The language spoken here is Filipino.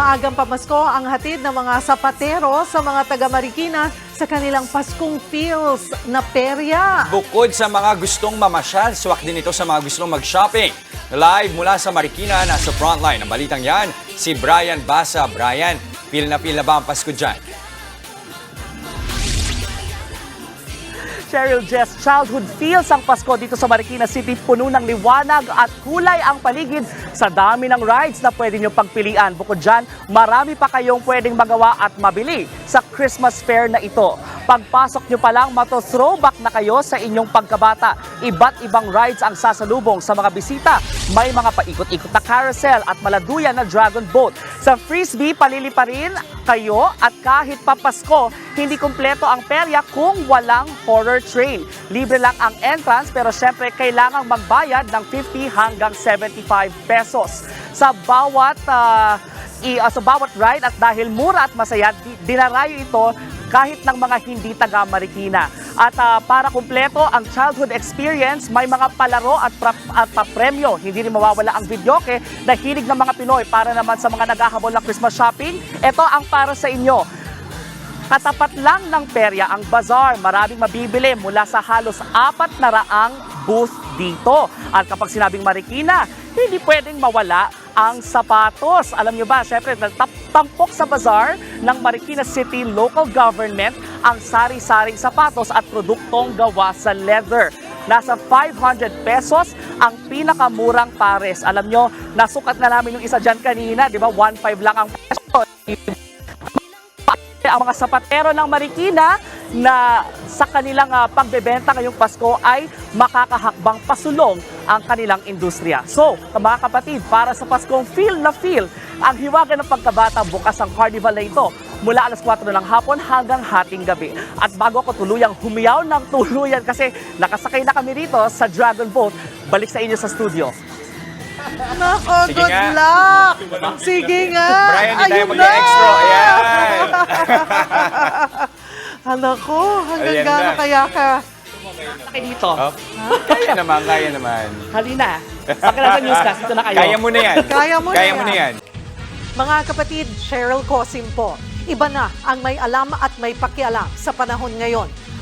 Maagang pamasko ang hatid ng mga sapatero sa mga taga Marikina sa kanilang Paskong Feels na perya. Bukod sa mga gustong mamasyal, swak din ito sa mga gustong mag-shopping. Live mula sa Marikina, nasa frontline ng balitang yan, si Brian Basa. Brian, feel na feel na ba ang Pasko dyan? Cheryl Jess, childhood feels ang Pasko dito sa Marikina City. Puno ng liwanag at kulay ang paligid sa dami ng rides na pwede nyo pagpilian. Bukod dyan, marami pa kayong pwedeng magawa at mabili sa Christmas fair na ito. Pagpasok nyo pa lang, mato-throwback na kayo sa inyong pagkabata. Iba't ibang rides ang sasalubong sa mga bisita. May mga paikot-ikot na carousel at maladuyan na dragon boat. Sa frisbee, palili pa rin kayo at kahit papasko, hindi kumpleto ang perya kung walang horror train. Libre lang ang entrance pero syempre kailangang magbayad ng 50 hanggang 75 pesos. Sa bawat ah, i, ah, sa bawat ride at dahil mura at masaya, di, dinarayo ito kahit ng mga hindi taga Marikina. At ah, para kumpleto ang childhood experience, may mga palaro at, pra- at papremyo. Hindi rin mawawala ang videoke na hilig ng mga Pinoy para naman sa mga naghahabol ng Christmas shopping. Ito ang para sa inyo. Katapat lang ng perya ang bazaar. Maraming mabibili mula sa halos apat na raang booth dito. At kapag sinabing Marikina, hindi pwedeng mawala ang sapatos. Alam nyo ba, syempre, tampok sa bazaar ng Marikina City Local Government ang sari-saring sapatos at produktong gawa sa leather. Nasa 500 pesos ang pinakamurang pares. Alam nyo, nasukat na namin yung isa dyan kanina, di ba? 1.5 lang ang peso ang mga sapatero ng Marikina na sa kanilang ah, pagbebenta ngayong Pasko ay makakahakbang pasulong ang kanilang industriya. So, mga kapatid, para sa Paskong feel na feel, ang hiwaga ng pagkabata bukas ang carnival na ito mula alas 4 ng hapon hanggang hating gabi. At bago ako tuluyang humiyaw ng tuluyan kasi nakasakay na kami rito sa Dragon Boat, balik sa inyo sa studio. Nako, Sige good nga. luck! Sige nga! Brian, hindi tayo Ayun mag-extra. na! Ayan! Hala ko, hanggang Ayan gano'n na. kaya ka? Sakay dito. Oh, kaya naman, kaya naman. Halina. Sa newscast. Ito na kayo. Kaya mo na yan. Kaya mo na Kaya mo yan. na yan. Mga kapatid, Cheryl Cosim po. Iba na ang may alam at may pakialam sa panahon ngayon.